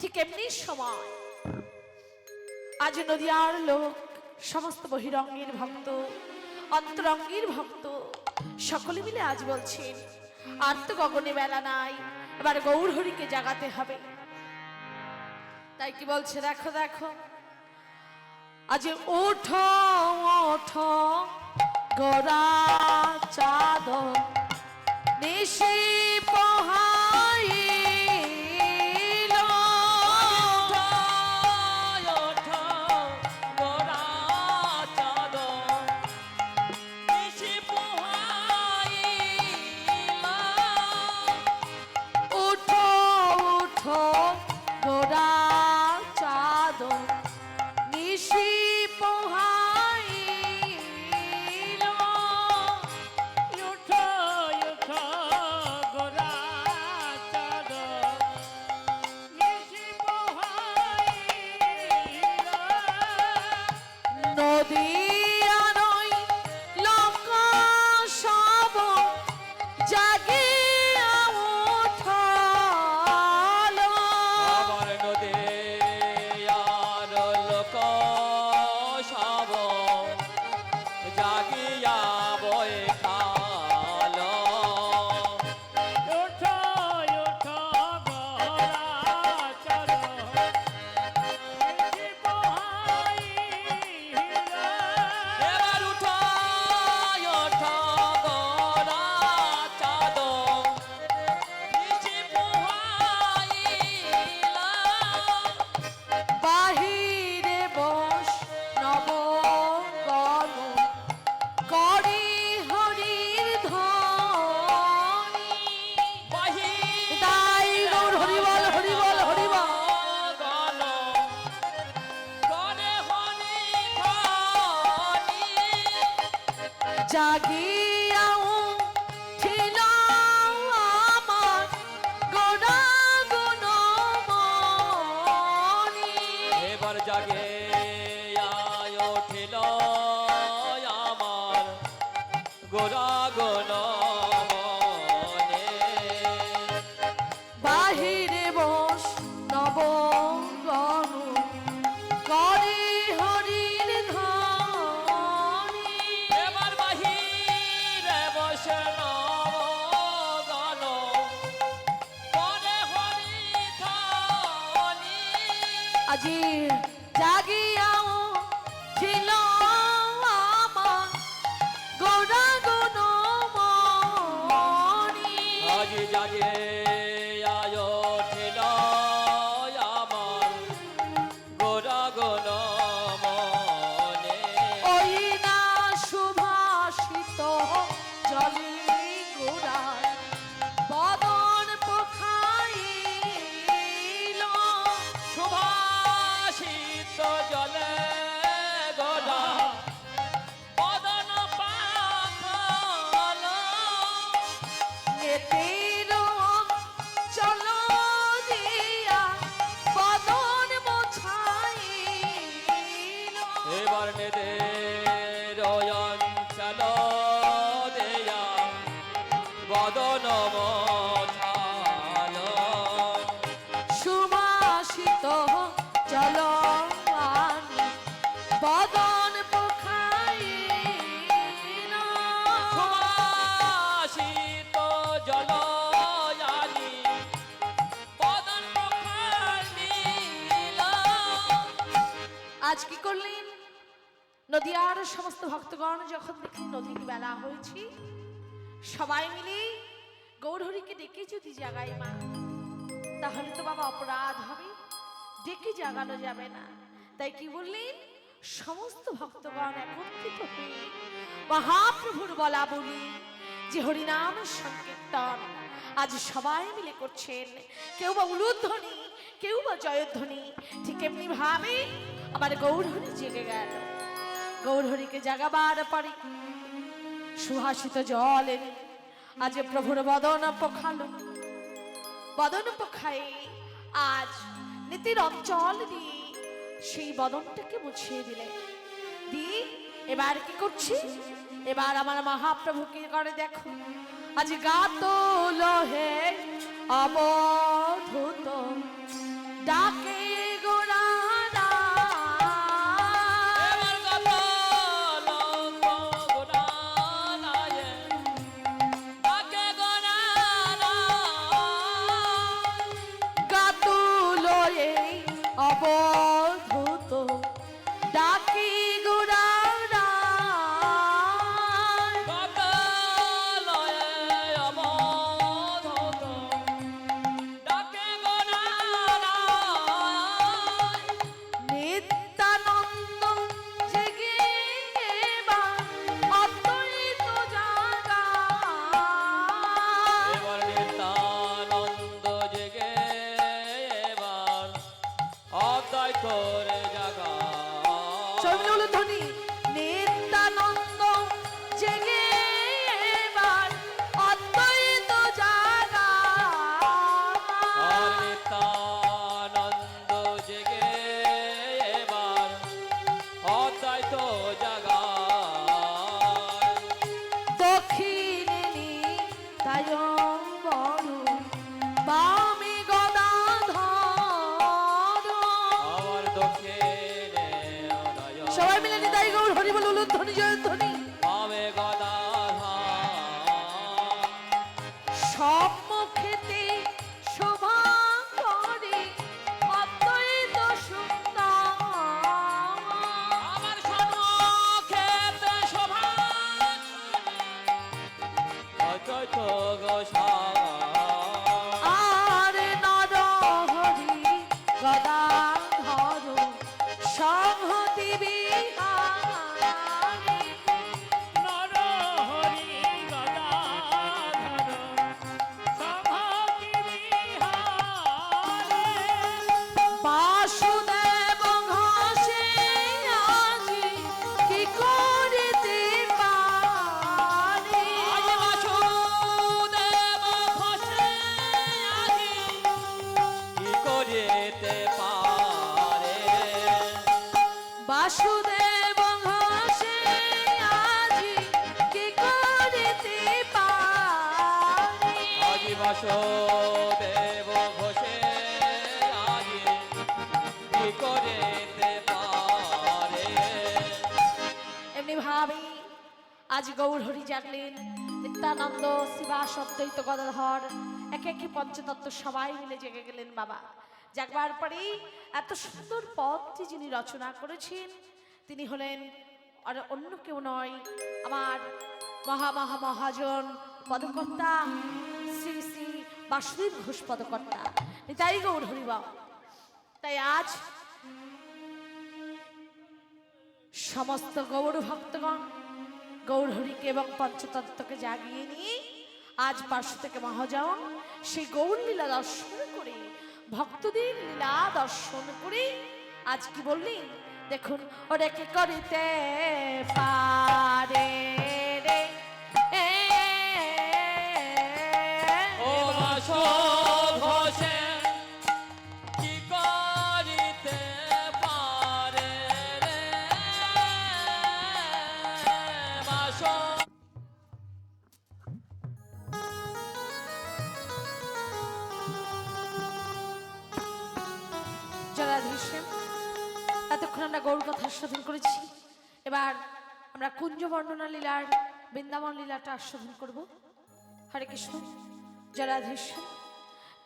ঠিক এমনি সময়। আজ নদিয়ার লোক, সমস্ত বহিরঙ্গের ভক্ত, অন্তরঙ্গের ভক্ত, সকলে মিলে আজ বলছেন আর তো গগনে বেলা নাই, এবার গৌরহরিকে জাগাতে হবে। তাই কি বলছে, দেখো দেখো। আজ ওঠ ওঠ গোরা চাঁদ নিশি পোহাইল সুবাসিত চলো বদন পখাইল সুভাষিত জল আজ কি করলেন? নদিয়ার সমস্ত ভক্তগণ যখন দেখলেন নদীর বেলা হয়েছে সবাই মিলে গৌরহরিকে ডেকে যদি জাগাই মা। তাহলে তো বাবা অপরাধ হবে। ডেকে জাগানো যাবে না। তাই কি বললেন? সমস্ত ভক্তগণ একত্রিত হয়ে মহাপ্রভুর বলা বলি যে হরিনাম সংকীর্তন। আজ সবাই মিলে করছেন। কেউ বা উলুধ্বনি, কেউ বা জয়ধ্বনি। ঠিক এমনি ভাবে আমার গৌরহরি জেগে গেল। গৌরহরিকে জাগাবার পরে সুহাসিত জল এনে আজ প্রভুর বদন পখালো। বদন পখায়ে আজ নীতির অঞ্চল দিয়ে সেই বদনটাকে মুছিয়ে দিলে। দি, এবার কি করছি? এবার আমার মহাপ্রভু কি করে দেখো। আজ গাত লোহে অবধূত। ডাক সবাই মিলে নিতাই গৌর হরিবল উলুধ্বনি ধ্বনি। আজ গৌর হরি জাগলেন নিত্যানন্দ শিবাস অদ্বৈত গদাধর, একে একে পঞ্চতত্ত্ব সবাই মিলে জেগে গেলেন বাবা। জাগবার পরেই এত সুন্দর পথটি যিনি রচনা করেছেন, তিনি হলেন আর অন্য কেউ নয়, আমার মহা মহা মহাজন পদকর্তা, শ্রী শ্রী বাসুদেব ঘোষ পদকর্তা। তাই গৌর হরিবা তাই আজ সমস্ত গৌর ভক্তগণ গৌরহরিকে এবং পঞ্চতত্ত্বকে জাগিয়ে নিয়ে আজ পার্শ্ব থেকে মহাজন সেই গৌরলীলা দর্শন করে, ভক্তদের লীলা দর্শন করে আজ কি বললি দেখুন, ওরে কি করিতে পারে? এতক্ষণ আমরা গৌর কথা আস্বাদন করেছি। এবার আমরা কুঞ্জ বর্ণনা লীলার, বৃন্দাবন লীলাটা আস্বাদন করব। হরে কৃষ্ণ জলাধীশ্যাম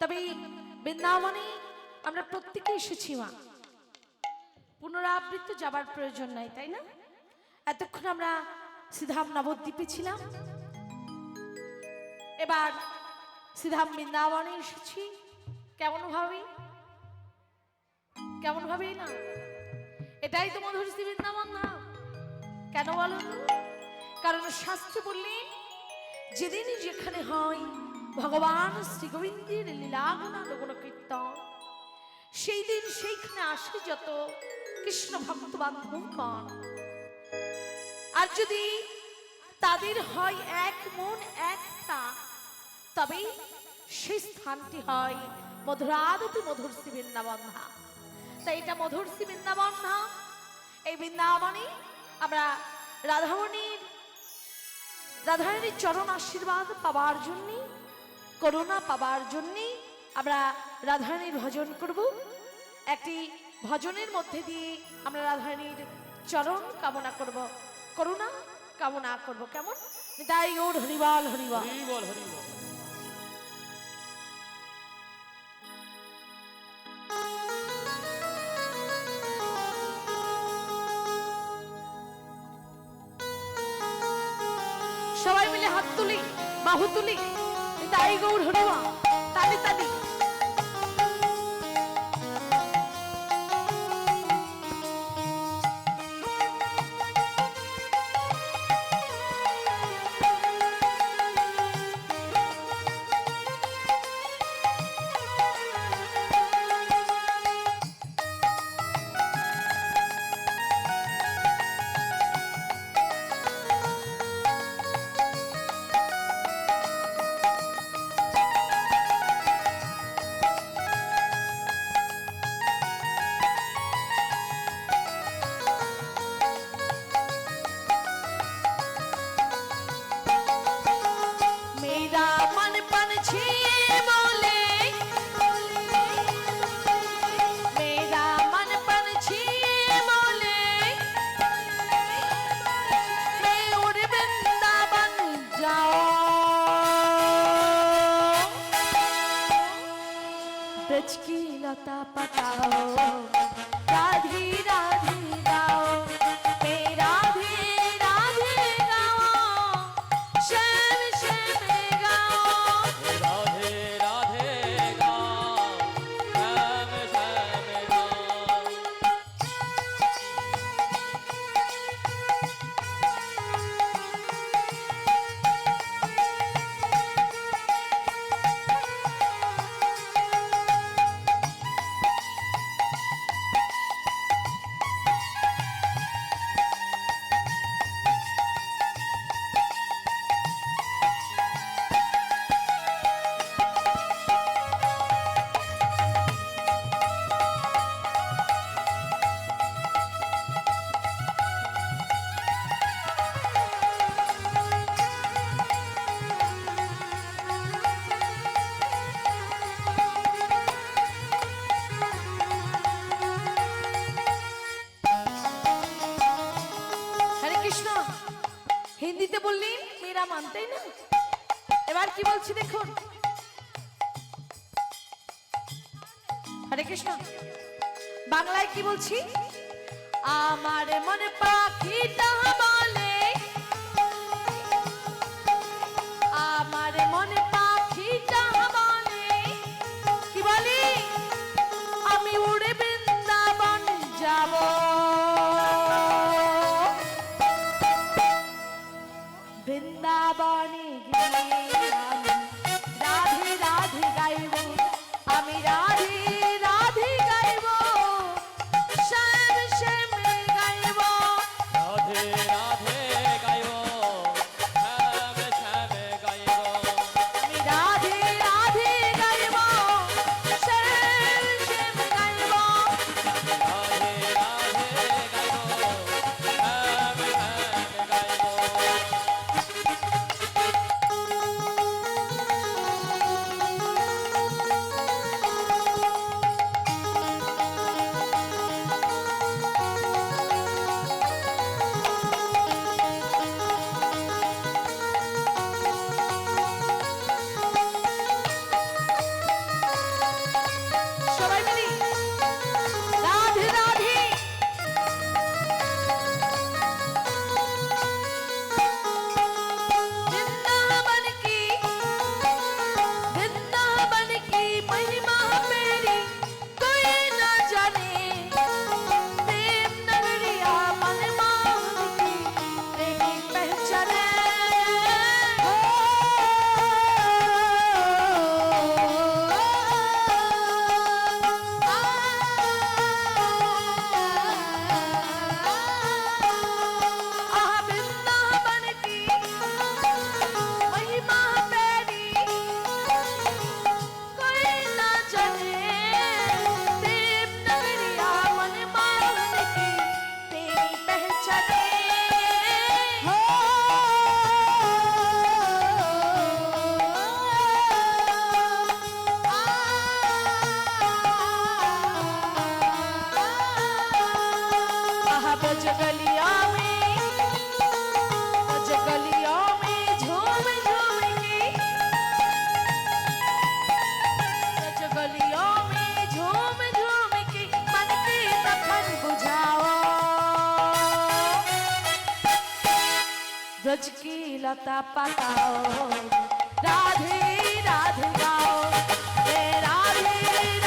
তবে বৃন্দাবনে আমরা প্রত্যেকে এসেছি মা। পুনরাবৃত্ত যাবার প্রয়োজন নাই, তাই না? এতক্ষণ আমরা সিধাম নবদ্বীপে ছিলাম। এবার সিধাম বৃন্দাবনে এসেছি। কেমন ভাবে কেমন ভাবে না? এটাই তো মধুর শ্রী বৃন্দাবন না কেন বলো তো? কারণ শাস্ত্রে বললেন যেদিনই যেখানে হয় ভগবান শ্রী গোবিন্দের লীলাগুণা গুণ কীর্তন সেই দিন সেইখানে আসে যত কৃষ্ণ ভক্ত বান্ধবগণ আর যদি তাদের হয় এক মন এক প্রাণ তবে সেই স্থানটি হয় মধুরাদতি মধুর শ্রী বৃন্দাবন ধাম তাই এটা মধুর শ্রী বৃন্দাবন ধাম এই বৃন্দাবনে আমরা রাধামণির রাধারানীর চরণ আশীর্বাদ পাবার জন্যে, করুণা পাবার জন্যে আমরা রাধারানীর ভজন করব। একটি ভজনের মধ্যে দিয়ে আমরা রাধারণীর চরণ কামনা করব। করুণা কামনা করব, কেমন? তাই ওর হরিবাল হরিবাল। হরি বল মাহুতুলি তাই গৌর হনুমা তালি তালি। দিতে বললেন মেয়েরা মানতেই না? এবার কি বলছি দেখুন। হরে কৃষ্ণ। বাংলায় কি বলছি? আমার মনে পাখিটা गलिया में आज गलिया में झूम झूम के। आज गलिया में झूम झूम के मन के तखन बुझाओ। ब्रज की लता पताओ। राधे राधे गाओ। राधे।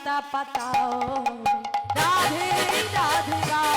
पता पता राधे राधे राधे।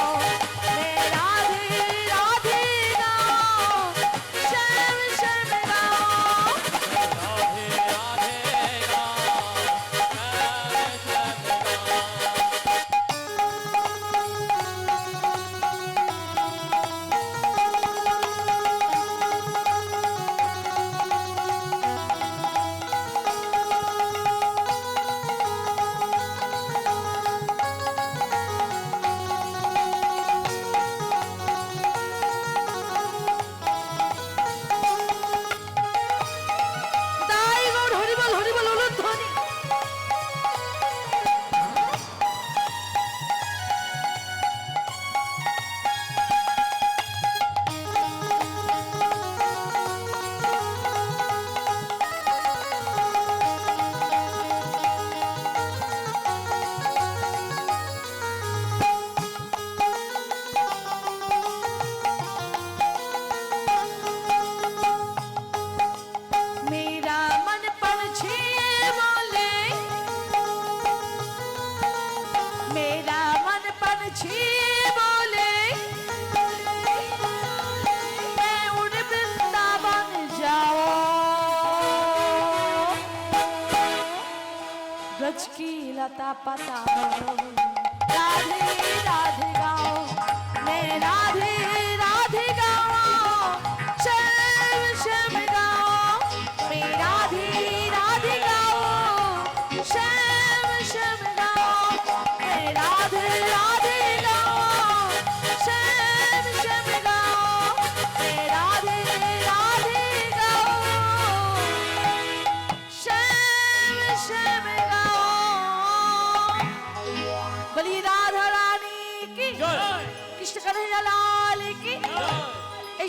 পাতা।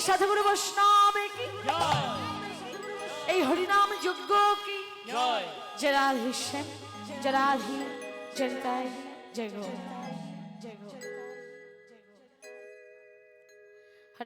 সাধুগুরু বৈষ্ণব কি? এই হরিনাম যোগ্য কি? জয়। জয় রাধে শ্যাম জয় রাধে জয় তাই